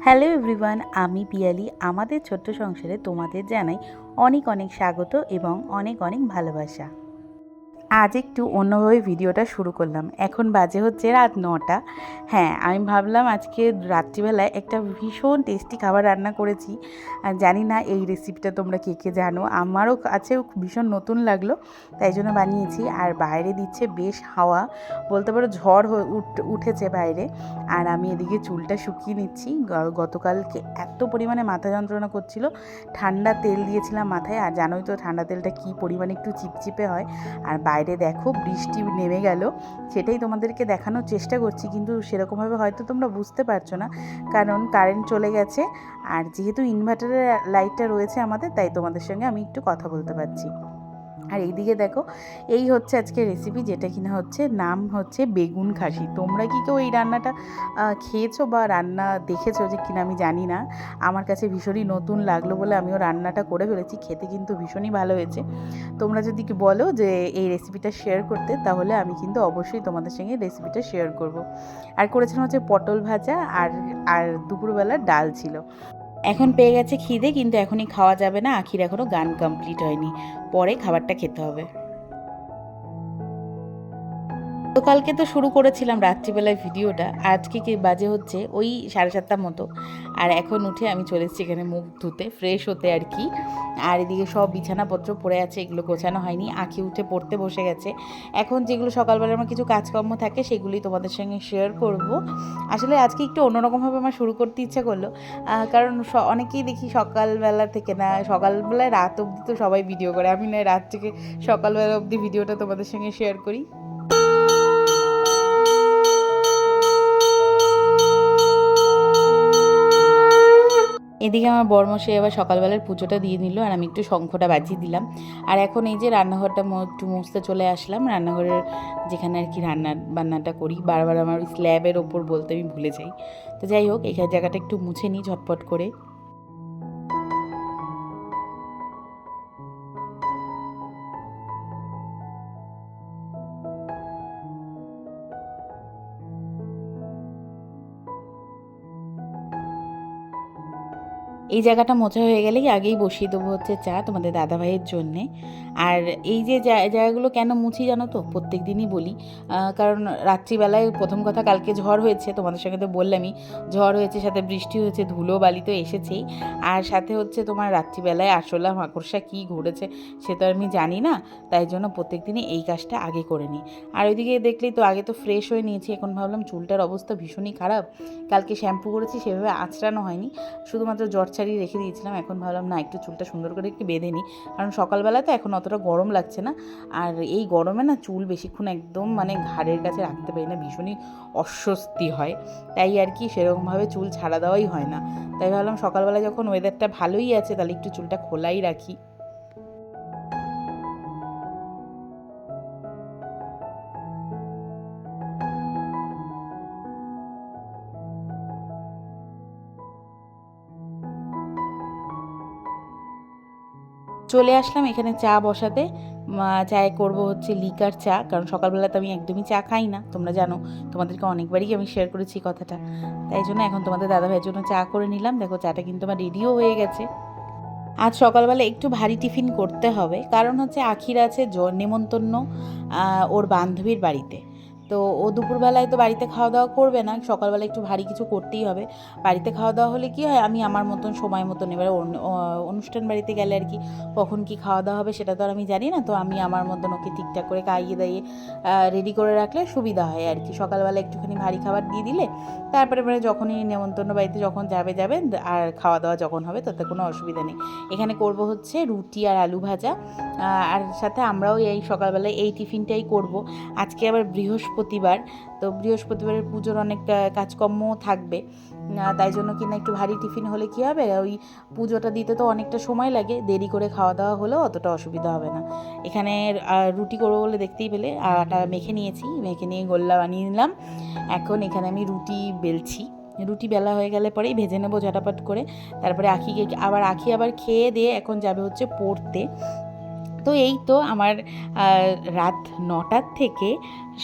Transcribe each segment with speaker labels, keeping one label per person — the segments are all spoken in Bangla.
Speaker 1: হ্যালো এভরিওয়ান, আমি পিয়ালি। আমাদের ছোট্ট সংসারে তোমাদের জানাই অনেক অনেক স্বাগত এবং অনেক অনেক ভালোবাসা। আজ একটু অন্যভাবে ভিডিওটা শুরু করলাম। এখন বাজে হচ্ছে রাত নটা। হ্যাঁ আমি ভাবলাম আজকে রাত্রিবেলায় একটা ভীষণ টেস্টি খাবার রান্না করেছি। আর জানি না এই রেসিপিটা তোমরা কে কে জানো। আমারও কাছেও ভীষণ নতুন লাগল, তাই জন্য বানিয়েছি। আর বাইরে দিচ্ছে বেশ হাওয়া, বলতে পারো ঝড় উঠ- উঠেছে বাইরে। আর আমি এদিকে চুলটা শুকিয়ে নিচ্ছি। গতকালকে এত পরিমাণে মাথা যন্ত্রণা করছিল। ঠান্ডা তেল দিয়েছিলাম মাথায়। আর জানোই তো ঠান্ডা তেলটা কী পরিমাণে একটু চিপচিপে হয়। আর বাইরে দেখো বৃষ্টি নেমে গেল, সেটাই তোমাদেরকে দেখানোর চেষ্টা করছি, কিন্তু সেরকমভাবে হয়তো তোমরা বুঝতে পারছ না, কারণ কারেন্ট চলে গেছে, আর যেহেতু ইনভার্টারের লাইটটা রয়েছে আমাদের, তাই তোমাদের সঙ্গে আমি একটু কথা বলতে পারছি। আর এইদিকে দেখো, এই হচ্ছে আজকে রেসিপি যেটা কিনা হচ্ছে নাম হচ্ছে বেগুন খাসি। তোমরা কি কেউ এই রান্নাটা খেয়েছো বা রান্না দেখেছ যে কিনা আমি জানি না। আমার কাছে ভীষণই নতুন লাগল বলে আমিও রান্নাটা করে ফেলেছি, খেতে কিন্তু ভীষণই ভালো হয়েছে। তোমরা যদি কি বলো যে এই রেসিপিটা শেয়ার করতে, তাহলে আমি কিন্তু অবশ্যই তোমাদের সঙ্গে রেসিপিটা শেয়ার করব। আর করেছিলাম হচ্ছে পটল ভাজা আর আর দুপুরবেলা ডাল ছিল। এখন পেয়ে গেছে খিদে, কিন্তু এখনই খাওয়া যাবে না। আখির এখনও গান কমপ্লিট হয়নি। পরে খাবারটা খেতে হবে। গতকালকে তো শুরু করেছিলাম রাত্রিবেলায় ভিডিওটা। আজকে কি বাজে হচ্ছে? ওই সাড়ে সাতটা মতো। আর এখন উঠে আমি চলে এসেছি এখানে মুখ ধুতে ফ্রেশ হতে আর কি। আর এদিকে সব বিছানাপত্র পড়ে আছে, এগুলো গোছানো হয়নি। আঁকি উঠে পড়তে বসে গেছে। এখন যেগুলো সকালবেলা আমার কিছু কাজকর্ম থাকে সেগুলি তোমাদের সঙ্গে শেয়ার করব। আসলে আজকে একটু অন্যরকমভাবে আমার শুরু করতে ইচ্ছা করল। কারণ অনেকেই দেখি সকালবেলা থেকে না, সকালবেলায় রাত অবধি তো সবাই ভিডিও করে। আমি না রাত থেকে সকালবেলা অবধি ভিডিওটা তোমাদের সঙ্গে শেয়ার করি। এদিকে আমার বর্মশাই এবার সকালবেলার পুজোটা দিয়ে নিল আর আমি একটু শঙ্খটা বাজিয়ে দিলাম। আর এখন এই যে রান্নাঘরটা একটু মুছতে চলে আসলাম। রান্নাঘরের যেখানে আর কি রান্না বান্নাটা করি, বারবার আমার স্ল্যাবের ওপর বলতে আমি ভুলে যাই। তো যাই হোক এখানে জায়গাটা একটু মুছে নিই ঝটপট করে। এই জায়গাটা মোছা হয়ে গেলেই আগেই বসিয়ে দেবো হচ্ছে চা তোমাদের দাদা ভাইয়ের জন্যে। আর এই যে জায়গাগুলো কেন মুছি জানো তো? প্রত্যেক দিনই বলি কারণ রাত্রিবেলায় প্রথম কথা কালকে ঝড় হয়েছে, তোমাদের সঙ্গে তো বললামই। ঝড় হয়েছে, সাথে বৃষ্টি হয়েছে, ধুলো বালি তো এসেছেই। আর সাথে হচ্ছে তোমার রাত্রিবেলায় আরশোলা, মাকড়সা কী ঘুরেছে সে তো আমি জানি না। তাই জন্য প্রত্যেক দিনই এই কাজটা আগে করে নিই। আর ওইদিকে দেখলেই তো আগে তো ফ্রেশ হয়ে নিয়েছি। এখন ভাবলাম চুলটার অবস্থা ভীষণই খারাপ। কালকে শ্যাম্পু করেছি, সেভাবে আঁচড়ানো হয়নি। শুধুমাত্র জ্বর ছাড়িয়ে রেখে দিয়েছিলাম। এখন ভাবলাম, না, একটু চুলটা সুন্দর করে একটু বেঁধে নিই। কারণ সকালবেলা তো এখন অতটা গরম লাগছে না। আর এই গরমে না, চুল বেশিক্ষণ একদম মানে ঘাড়ের কাছে রাখতে পারি না, ভীষণই অস্বস্তি হয়। তাই আর কি সেরকমভাবে চুল ছাড়া দেওয়াই হয় না। তাই ভাবলাম, সকালবেলা যখন ওয়েদারটা ভালোই আছে, তাহলে একটু চুলটা খোলাই রাখি। চলে আসলাম এখানে চা বসাতে। চায়ে করব হচ্ছে লিকার চা, কারণ সকালবেলা তো আমি একদমই চা খাই না। তোমরা জানো, তোমাদেরকে অনেকবারই আমি শেয়ার করেছি কথাটা। তাই জন্য এখন তোমাদের দাদা ভাইয়ের জন্য চা করে নিলাম। দেখো, চাটা কিন্তু আমার রেডিও হয়ে গেছে। আজ সকালবেলা একটু ভারী টিফিন করতে হবে। কারণ হচ্ছে আখির আছে নেমন্তন্ন ওর বান্ধবীর বাড়িতে। তো ও দুপুরবেলায় তো বাড়িতে খাওয়া দাওয়া করবে না। সকালবেলা একটু ভারী কিছু করতেই হবে। বাড়িতে খাওয়া দাওয়া হলে কি হয়? আমি আমার মতন সময় মতন এবারে অনুষ্ঠান বাড়িতে গেলে আর কি কখন কি খাওয়া দাওয়া হবে সেটা তো আর আমি জানি না। তো আমি আমার মতন ওকে ঠিকঠাক করে খাইয়ে দাইয়ে রেডি করে রাখলে সুবিধা হয় আর কি। সকালবেলা একটুখানি ভারী খাবার দিয়ে দিলে তারপরে মানে যখনই নেমন্তন্ন বাড়িতে যখন যাবে যাবে আর খাওয়া দাওয়া যখন হবে তাতে কোনো অসুবিধা নেই। এখানে করব হচ্ছে রুটি আর আলু ভাজা। আর সাথে আমরাও এই সকালবেলায় এই টিফিনটাই করব। আজকে আবার বৃহস্পতিবার, তো বৃহস্পতিবারের পুজোর অনেক কাজকর্মও থাকবে। তাই জন্য কিনা একটু ভারী টিফিন হলে কি হবে? ওই পুজোটা দিতে তো অনেকটা সময় লাগে, দেরি করে খাওয়া দাওয়া হলেও অতটা অসুবিধা হবে না। এখানে রুটি করব বলে দেখতেই পেলে, আটা মেখে নিয়েছি, মেখে নিয়ে গোল্লা বানিয়ে নিলাম। এখন এখানে আমি রুটি বেলছি। রুটি বেলা হয়ে গেলে পরেই ভেজে নেব ঝটাপট করে। তারপরে আখিকে, আবার আখি আবার খেয়ে দিয়ে এখন যাবে হচ্ছে পড়তে। তো এই তো আমার রাত নটার থেকে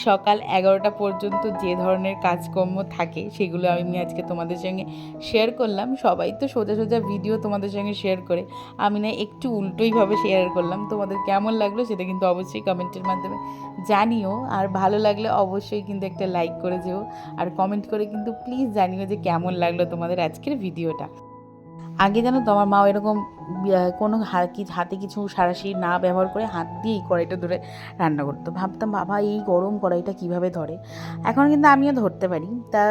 Speaker 1: সকাল এগারোটা পর্যন্ত যে ধরনের কাজকর্ম থাকে সেগুলো আমি আজকে তোমাদের সঙ্গে শেয়ার করলাম। সবাই তো সোজা সোজা ভিডিও তোমাদের সঙ্গে শেয়ার করে। আমি না একটু উল্টোইভাবে শেয়ার করলাম। তোমাদের কেমন লাগল সেটা কিন্তু অবশ্যই কমেন্টের মাধ্যমে জানিও। আর ভালো লাগলে অবশ্যই কিন্তু একটা লাইক করে যেও। আর কমেন্ট করে কিন্তু প্লিজ জানিও যে কেমন লাগল তোমাদের আজকের ভিডিওটা আগে জানো তো আমার মাও এরকম কোনো হাতে কিছু সারাশি না ব্যবহার করে হাত দিয়েই কড়াইটা ধরে রান্না করতো। ভাবতাম, বাবা, এই গরম কড়াইটা কীভাবে ধরে? এখন কিন্তু আমিও ধরতে পারি। তা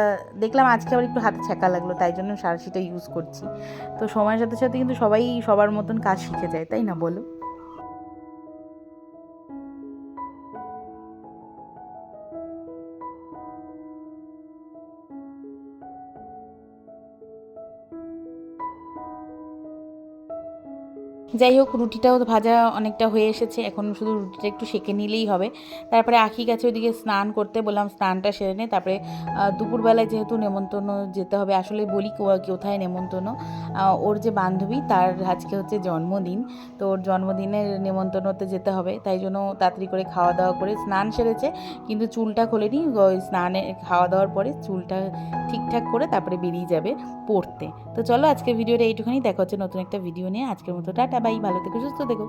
Speaker 1: দেখলাম আজকে আবার একটু হাতে ছ্যাঁকা লাগল, তাই জন্য সারাশিটা ইউজ করছি। তো সময়ের সাথে সাথে কিন্তু সবাই সবার মতন কাজ শিখে যায়, তাই না বলো? যাই হোক, রুটিটাও ভাজা অনেকটা হয়ে এসেছে। এখন শুধু রুটিটা একটু সেঁকে নিলেই হবে। তারপরে আখি গেছে ওইদিকে স্নান করতে বললাম, স্নানটা সেরে নে। তারপরে দুপুরবেলায় যেহেতু নেমন্তন্ন যেতে হবে, আসলে বলি কোথায় নেমন্তন্ন? ওর যে বান্ধবী, তার আজকে হচ্ছে জন্মদিন। তো ওর জন্মদিনের নেমন্তন্নতে যেতে হবে। তাই জন্য তাড়াতাড়ি করে খাওয়া দাওয়া করে স্নান সেরেছে। কিন্তু চুলটা খোলেনি। স্নানে খাওয়া দাওয়ার পরে চুলটা ঠিকঠাক করে তারপরে বেরিয়ে যাবে পড়তে। তো চলো আজকের ভিডিওটা এইটুখানি। দেখা হচ্ছে নতুন একটা ভিডিও নিয়ে। আজকের মতো টাটা। বাই ভালো থেকো সুস্থ থেকো।